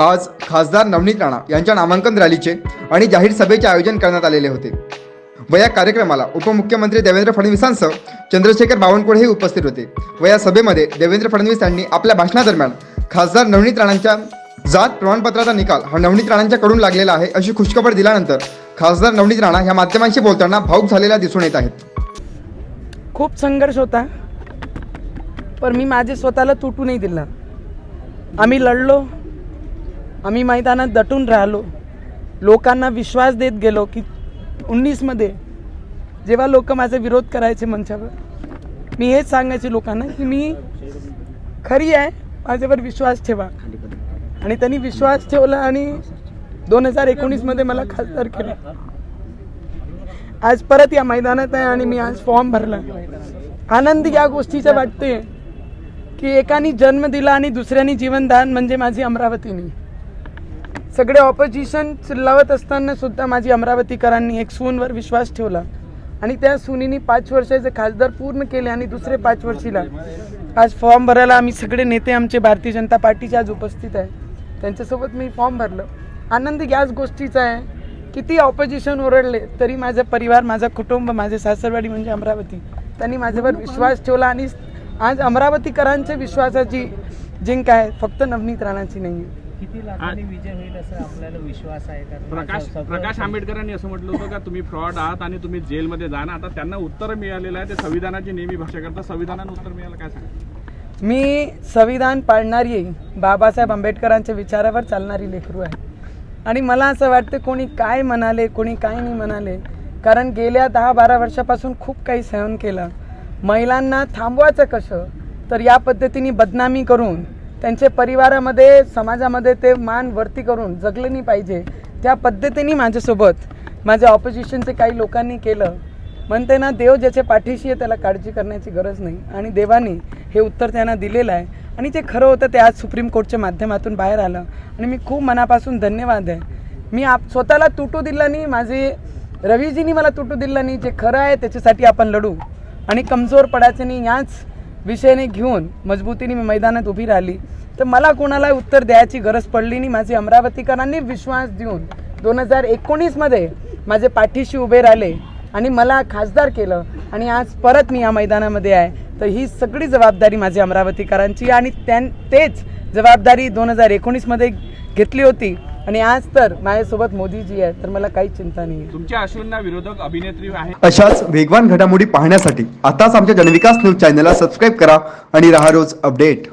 आज खासदार नवनीत राणा यांच्या नामांकन रॅलीचे आणि जाहीर सभेचे आयोजन करण्यात आलेले होते. व या कार्यक्रमाला उपमुख्यमंत्री देवेंद्र फडणवीसांसह चंद्रशेखर बावनकुळेही उपस्थित होते. व या सभेमध्ये देवेंद्र फडणवीस यांनी आपल्या भाषणादरम्यान खासदार नवनीत राणांच्या जात प्रमाणपत्राचा निकाल हा नवनीत राणांच्याकडून लागलेला आहे अशी खुशखबर दिल्यानंतर खासदार नवनीत राणा ह्या माध्यमांशी बोलताना भाऊक झालेल्या दिसून येत आहेत. खूप संघर्ष होता पण मी माझे स्वतःला तुटू नाही दिला. आम्ही लढलो आम्ही मैदानात दटून राहिलो. लोकांना विश्वास देत गेलो की उन्नीसमध्ये जेव्हा लोक माझा विरोध करायचे मंचावर मी हेच सांगायचे लोकांना की मी खरी आहे माझ्यावर विश्वास ठेवा. आणि त्यांनी विश्वास ठेवला आणि दोन हजार एकोणीसमध्ये मला खासदार केलं. आज परत या मैदानात आहे आणि मी आज फॉर्म भरला. आनंद या गोष्टीचा वाटते की एकानी जन्म दिला आणि दुसऱ्याने जीवनदान म्हणजे माझी अमरावतीने. सगळे ऑपोजिशन चिल्लावत असताना सुद्धा माझी अमरावतीकरांनी एक सूनवर विश्वास ठेवला. आणि त्या सुनीने पाच वर्षाचे खासदार पूर्ण केले आणि दुसरे पाच वर्षीला. आज फॉर्म भरायला आम्ही सगळे नेते आमचे भारतीय जनता पार्टीचे आज उपस्थित आहे. त्यांच्यासोबत मी फॉर्म भरलं. आनंद याच गोष्टीचा आहे. किती ऑपोजिशन ओरडले तरी माझा परिवार माझा कुटुंब माझे सासरवाडी म्हणजे अमरावती. त्यांनी माझ्यावर विश्वास ठेवला आणि आज अमरावतीकरांच्या विश्वासाची जिंक आहे. फक्त नवनीत राणाची नाही आहे किती लाखांनी विजय होईल असं आपल्याला विश्वास आहे? कारण प्रकाश प्रकाश आंबेडकरांनी असं म्हटलं होतं का तुम्ही फ्रॉड आहात आणि तुम्ही जेलमध्ये जा ना. आता त्यांना उत्तर मिळालेलं आहे ते संविधानाची नेहमी भाषा करतात. संविधानानं उत्तर मिळालं काय सांगा मी संविधान पाळणारी बाबासाहेब आंबेडकरांच्या विचारावर चालणारी लेकरू आहे. आणि मला असं वाटतं कोणी काय म्हणाले कोणी काय नाही म्हणाले कारण गेल्या दहा बारा वर्षापासून खूप काही सहन केलं. महिलांना थांबवायचं कसं तर या पद्धतीने बदनामी करून त्यांचे परिवारामध्ये समाजामध्ये ते मान वरती करून जगले नाही पाहिजे त्या पद्धतीने माझ्यासोबत माझ्या ऑपोजिशनचे काही लोकांनी केलं. म्हणते ना देव ज्याच्या पाठीशी आहे त्याला काळजी करण्याची गरज नाही. आणि देवाने हे उत्तर त्यांना दिलेलं आहे. आणि जे खरं होतं ते आज सुप्रीम कोर्टच्या माध्यमातून बाहेर आलं. आणि मी खूप मनापासून धन्यवाद आहे. मी आप स्वतःला तुटू दिलं नाही माझे रवीजीनी मला तुटू दिलं नाही. जे खरं आहे त्याच्यासाठी आपण लढू. आणि कमजोर पडायचं नाही. याच विषयाने घेऊन मजबूतीने मी मैदानात उभी राहिली. तर मला कोणाला उत्तर द्यायची गरज पडली नाही. माझे अमरावतीकरांनी विश्वास देऊन दोन हजार एकोणीसमध्ये माझे पाठीशी उभे राहिले आणि मला खासदार केलं आणि आज परत मी या मैदानामध्ये आहे. तर ही सगळी जबाबदारी माझी अमरावतीकरांची आणि त्यां तेच जबाबदारी दोन हजार एकोणीसमध्ये घेतली होती. आणि आज तर माझ्यासोबत मोदीजी आहे तर मला काहीच चिंता नाही तुमच्या अश्रूंना विरोधक अभिनेत्री आहे अशाच वेगवान घडामोडी पाहण्यासाठी आताच आमच्या जनविकास न्यूज चॅनलला सबस्क्राईब करा आणि राहा रोज अपडेट